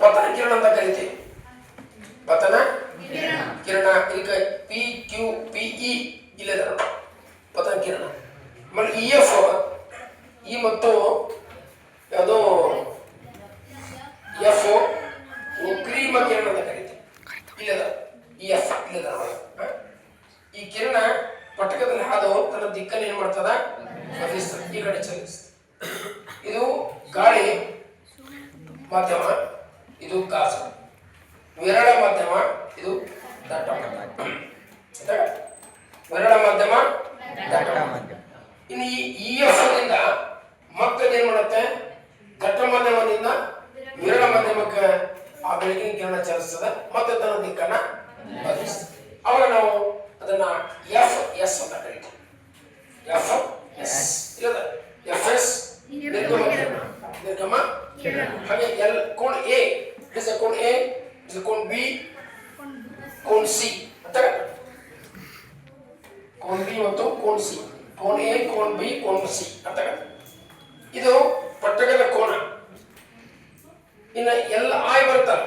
ಪತನ ಕಿರಣ ಅಂತ ಕರಿತೀವಿ. ಪತನ ಕಿರಣ. ಈಗ ಪಿ ಕ್ಯೂ ಪಿ ಇ ಇಲ್ಲದ ಪತನ ಕಿರಣ. ಆಮೇಲೆ ಇ ಎಫ್ ಇ ಮತ್ತು ಯಾವುದು ಎಫ್ ಕ್ರೀಮ ಕಿರಣ ಅಂತ ಕರಿತೀವಿ. ಇಲ್ಲದ ಇ ಎಫ್ ಇಲ್ಲದ? ಈ ಕಿರಣ ಪಟಕದಲ್ಲಿ ಹಾದು ತನ್ನ ದಿಕ್ಕನ್ನು ಏನು ಮಾಡ್ತದ? ಈ ಕಡೆ ಚಲಿಸ್ತದೆ. ಇದು ಗಾಳಿ ಮಾಧ್ಯಮ, ಇದು ಕಾಸು. ವಿರಳ ಮಧ್ಯಮ, ಇದು ದಟ್ಟ ಮಧ್ಯಮ? ವಿರಳ ಮಧ್ಯಮ, ದಟ್ಟ ಮಧ್ಯಮ. ಇನ್ನು ಈ ಇ ಎಫ್ ದಿಂದ ಮಕ್ಕಳು ಏನ್ ಮಾಡುತ್ತೆ? ದಟ್ಟ ಮಾಧ್ಯಮದಿಂದ ವಿರಳ ಮಾಧ್ಯಮಕ್ಕೆ ಆ ಬೆಳಗಿನ ಕಿರಣ ಚಲಿಸ್ತದೆ ಮತ್ತೆ ತನ್ನ ದಿಕ್ಕನ್ನ ಬದಲಿಸ್ತದೆ. ಅವಾಗ ನಾವು ಅದನ್ನ ಎಫ್, ಎಸ್ ಅಂತ ಕರಿತೀವಿ ಎಫ್ ಎಸ್ ಇಲ್ಲದ ಎಫ್ ಎಸ್ ನಿರ್ಗಮ ಕಿರಣ ನಿರ್ಗಮ ಎಲ್ ಕೋನ್ ಎ ಇಸ್ ಎ ಕೋನ್ ಎ ಇಸ್ ಕೋನ್ ಬಿ ಕೋನ್ ಸಿ ಅಂತ ಕೋನ್ ಬಿ ಮತ್ತು ಕೋನ್ ಸಿ ಕೋನ್ ಎ ಕೋನ್ ಬಿ ಕೋನ್ ಸಿ ಅಂತ ಇದು ಪಟ್ಟಕದ ಕೋನ. ಇನ್ನು ಎಲ್ಲ ಆಯ್ ಬರ್ತಲ್ಲ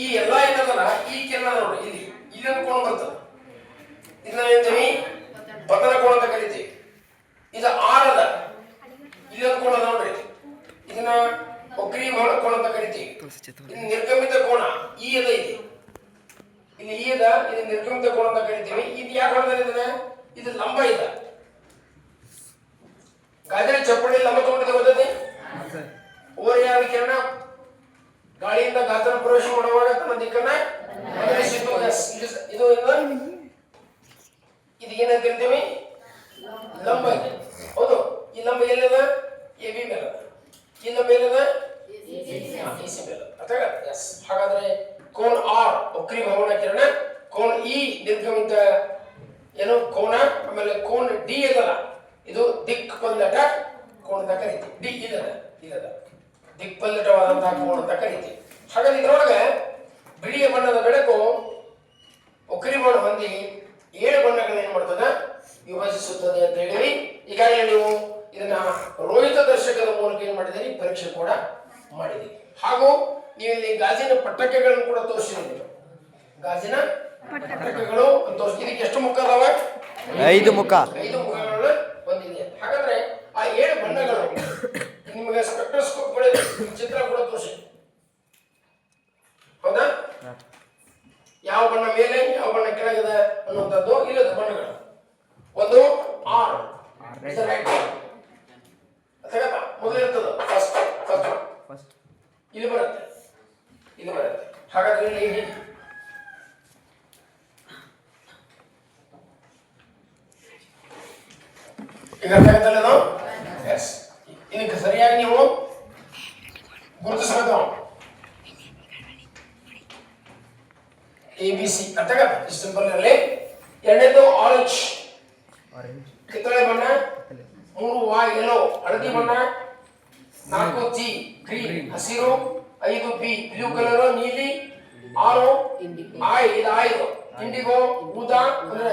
ಈ ಎಲ್ಲ ಏನದಲ್ಲ ಈ ಕೆಲ್ಲ ನೋಡಿ, ಇಲ್ಲಿ. ಇಲ್ಲೊಂದು ಕೋಣ ಬರ್ತದೆ ಇದನ್ನ ಹೇಳ್ತೀವಿ ಪತನ ಕೋಣ ಅಂತ ಕರಿತೀವಿ. ಇದು ಆರದ ಇಲ್ಲೊಂದು ಅದ ನೋಡ್ರಿ. ಇದನ್ನ ಒಗ್ರಿ ಬಹಳ ಕೋಣ ಅಂತ ಕರಿತೀವಿ ನಿರ್ಗಮಿತ ಕೋಣ ಈ ಅದ ಇದೆ. ಇಲ್ಲಿ ಈ ಅದ ಇದು ನಿರ್ಗಮಿತ ಕೋಣ ಅಂತ ಕರಿತೀವಿ. ಇದು ಯಾಕೆ ಹೊಡೆದಿದೆ ಇದು ಲಂಬ ಇದ ಗಾಜಿನ ಚಪ್ಪಡಿ ಲಂಬ ತಗೊಂಡಿದೆ ಗೊತ್ತೈತಿ? ಓರೆಯಾದ ಕಿರಣ ಗಾಳಿಯಿಂದ ಗಾತ್ರ ಪ್ರವೇಶ ಮಾಡುವಾಗ ತನ್ನ ದಿಕ್ಕನ್ನ ಬದಲಿಸಿತು ಇದು- ಇದು? ಇದು ಏನಂತ ಕರಿತೀವಿ ಲಂಬ ಇದೆ ಹೌದು ಈ ಲಂಬ ಎಲ್ಲಿದೆ ಎ ಬಿ ಮೇಲೆ ಈ ಲಂಬ ಎಲ್ಲಿದೆ ಹಾ, ಈ ಸಿ ಮೇಲೆ ಅರ್ಥ ಎಸ್. ಹಾಗಾದ್ರೆ ಕೋನ್ ಆರ್ ವಕ್ರಿ ಭವನ ಕಿರಣ, ಕೋನ್ ಇ ನಿರ್ಗಮಿತ ಏನು, ಕೋನ, ಆಮೇಲೆ ಕೋನ್ ಡಿ ಇದಲ್ಲ, ಇದು ದಿಕ್ ಪಲ್ಲಟ, ಕೋಣ ಅಂತ ಕರಿತೀವಿ ಡಿ ಇದಲ್ಲ ಇದಲ್ಲ. ದಿಕ್ ಪಲ್ಲಟವಾದಂತಹ ಕೋಣ ಅಂತ ಕರಿತೀವಿ ಹಾಗಾದ್ರೆ ಇದರೊಳಗೆ ಬಿಳಿಯ ಬಣ್ಣದ ಬೆಳಕು ಒಕ್ಕರಿ ಬಣ್ಣ ಹೊಂದಿ ಏಳು ಬಣ್ಣಗಳನ್ನ ಏನ್ ಮಾಡ್ತದ ವಿಭಜಿಸುತ್ತದೆ ಅಂತ ಹೇಳಿವಿ ಈಗಾಗಲೇ ನೀವು ಇದನ್ನ ರೋಹಿತ ದರ್ಶಕದ ಮೂಲಕ ಏನ್ ಮಾಡಿದಿರಿ ಪರೀಕ್ಷೆ ಕೂಡ ಮಾಡಿದಿರಿ ಹಾಗೂ ನೀವು ಇಲ್ಲಿ ಗಾಜಿನ ಪಟ್ಟಕೆಗಳನ್ನು ಕೂಡ ತೋರಿಸಿದ್ರು ಗಾಜಿನ ಪಟ್ಟಕೆಗಳು ತೋರಿಸಿ ಎಷ್ಟು ಮುಖ ಅದಾವ? ಐದು ಮುಖ. ಐದು ಮುಖಗಳು ಹೊಂದಿದೆ ಹಾಗಾದ್ರೆ ಆ ಏಳು ಬಣ್ಣಗಳು ನಿಮಗೆ ಸ್ಪೆಕ್ಟ್ರೋಸ್ಕೋಪ್ ಕೂಡ ಚಿತ್ರ ಕೂಡ ತೋರಿಸಿ. ಹೌದಾ? ಯಾವ ಬಣ್ಣ ಮೇಲೆ ಯಾವ ಬಣ್ಣ ಕೆಳಗಿದೆ ಅನ್ನುವಂಥದ್ದು ಇಲ್ಲದ ಬಣ್ಣಗಳು. ಒಂದು ಆರ್. ಮೊದಲಿರ್ತದ ಫಸ್ಟ್ ಇಲ್ಲಿ ಬರುತ್ತೆ. ಇಲ್ಲಿ ಬರುತ್ತೆ. ಹಾಗಾದ್ರೆ ಇಲ್ಲಿ ಆಗುತ್ತಲ್ಲ ಎಸ್ ಇದಕ್ಕೆ ಸರಿಯಾಗಿ ನೀವು ಗುರುತಿಸಬೇಕು ಎ ಬಿ ಸಿ ಅಂತ ಇಷ್ಟು ಸಿಂಪಲ್ ಇರಲಿ ಎರಡನೇದು ಆರೆಂಜ್ ಕಿತ್ತಳೆ ಬಣ್ಣ. ಮೂರು ವಾ ಎಲ್ಲೋ ಹಳದಿ ಬಣ್ಣ. ನಾಲ್ಕು ಜಿ, ಗ್ರೀನ್, ಹಸಿರು, ಐದು ಬಿ, ಬ್ಲೂ ಕಲರ್, ನೀಲಿ, ಆರು, ಆಯ್, ಇದು ಆಯ್ದು. ಇಂಡಿಗೋ, ಬೂದಾ, ಅಂದ್ರೆ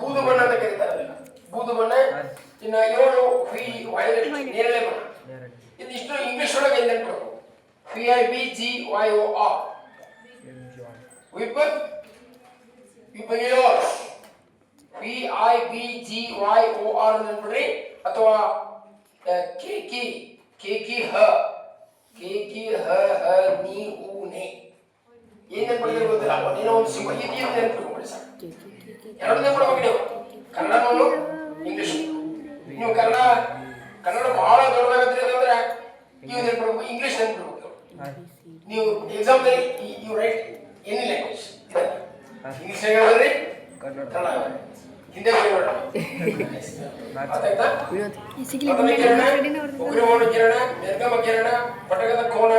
ಬೂದು ಬಣ್ಣ ಅಂತ ಕರೀತಾರೆ. ಬೂದು ಬಣ್ಣ, ಇನ್ನ ಏಳು ವಿ ವೈಲೆಟ್, ನೇರಳೆ ಬಣ್ಣ. ಇದು ಇಷ್ಟು ಇಂಗ್ಲಿಷ್ ಒಳಗೆ ನೆನಪು free I B G Y O R ವಿಪತ್ ವಿಪ್ ವಿಪಯೋರ್ P I B G Y O R ನೆನ್ಪಿಡ್ರಿ ಅಥವಾ ಕೆ ಕಿ ಕೆ ಕಿ ಹ. ಕೆ ಕಿ ಹ ಹ ನೀ ಉ ನೆ. ಏನ್ ನೆನ್ಪಿಡ್ತೀರಿ ಗೊತ್ತಿಲ್ಲ. ಏನೋ ಒಂದು ಸಿಂಹ ಇದು ಏನು ಸರ್ ಎರಡನೇ ನೆನ್ಪಿಡ್ಬೇಕು ನೀವು ಕನ್ನಡನೂ ಇಂಗ್ಲೀಷ್. ನೀವು ಕನ್ನಡ ಕನ್ನಡ ಬಹಳ ದೊಡ್ಡದಾಗತ್ರಿ ಅಂತಂದ್ರೆ ನೀವು ನೆನ್ಪಿಡ್ಬೇಕು ಇಂಗ್ಲಿಷ್ ನೆನ್ಪಿಡ್ಬೇಕು ನೀವು exam you write any language English ಹೇಳ್ರಿ ಕನ್ನಡ ಹಿಂದೆ ಕಿರಣ ನಿರ್ಗಮ ಕಿರಣ ಪಟಕದ ಕೋಣ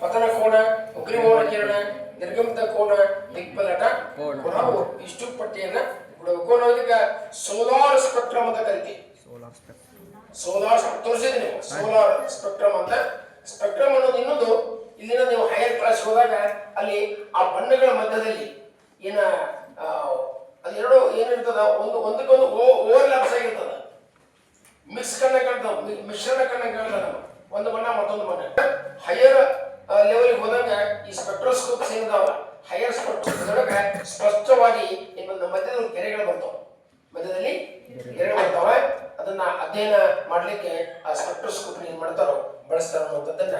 ಪತನ ಕೋಣ ಉಗ್ರಮೌನ ಕಿರಣ ನಿರ್ಗಮಿತ ಕೋಣ ದಿಕ್ಪಲಟ ಕೋನ. ನಾವು ಇಷ್ಟು ಪಟ್ಟಿಯನ್ನ ಕೊಡಬೇಕು ನಾವು ಸೋಲಾರ್ ಸ್ಪೆಕ್ಟ್ರಮ್ ಅಂತ ಕರಿತಿ ಸೋಲಾರ್ ಸ್ಪೆಕ್ಟ್ರಮ್. ಸೋಲಾರ್ ತೋರಿಸಿದ್ರಿ ನೀವು ಸೋಲಾರ್ ಸ್ಪೆಕ್ಟ್ರಮ್ ಅಂತ. ಸ್ಪೆಕ್ಟ್ರಮ್ ಅನ್ನೋದು ಇನ್ನೊಂದು ಇಲ್ಲಿನ ನೀವು ಹೈಯರ್ ಕ್ಲಾಸ್ ಹೋದಾಗ ಅಲ್ಲಿ ಆ ಬಣ್ಣಗಳ ಮಧ್ಯದಲ್ಲಿ ಏನ ಆ, ಅದೆರಡು ಏನಿರ್ತದ ಒಂದು ಒಂದಕ್ಕೊಂದು ಓವರ್ಲ್ಯಾಪ್ಸ್ ಆಗಿರ್ತದ ಮಿಕ್ಸ್ ಕಣ್ಣ ಕಾಣ್ತಾವ ಮಿಶ್ರಣ ಕಣ್ಣ ಕಾಣ್ತಾವ ಒಂದು ಬಣ್ಣ, ಮತ್ತೊಂದು ಬಣ್ಣ. ಹೈಯರ್ ಲೆವೆಲ್ಗೆ ಹೋದಂಗ ಈ ಸ್ಪೆಕ್ಟ್ರೋಸ್ಕೋಪ್ಸ್ ಏನಿದಾವ ಹೈಯರ್ ಸ್ಪೆಕ್ಟ್ರೋಸ್ಕೋಪ್ ಸ್ಪಷ್ಟವಾಗಿ ಇನ್ನೊಂದು ಮಧ್ಯದಲ್ಲಿ ಗೆರೆಗಳು ಬರ್ತಾವ. ಮಧ್ಯದಲ್ಲಿ ಗೆರೆಗಳು ಬರ್ತಾವ. ಅದನ್ನ ಅಧ್ಯಯನ ಮಾಡಲಿಕ್ಕೆ ಆ ಸ್ಪೆಕ್ಟ್ರೋಸ್ಕೋಪ್ ಏನ್ ಮಾಡ್ತಾರೋ, ಬಳಸ್ತಾರೋ ಅನ್ನೋದನ್ನ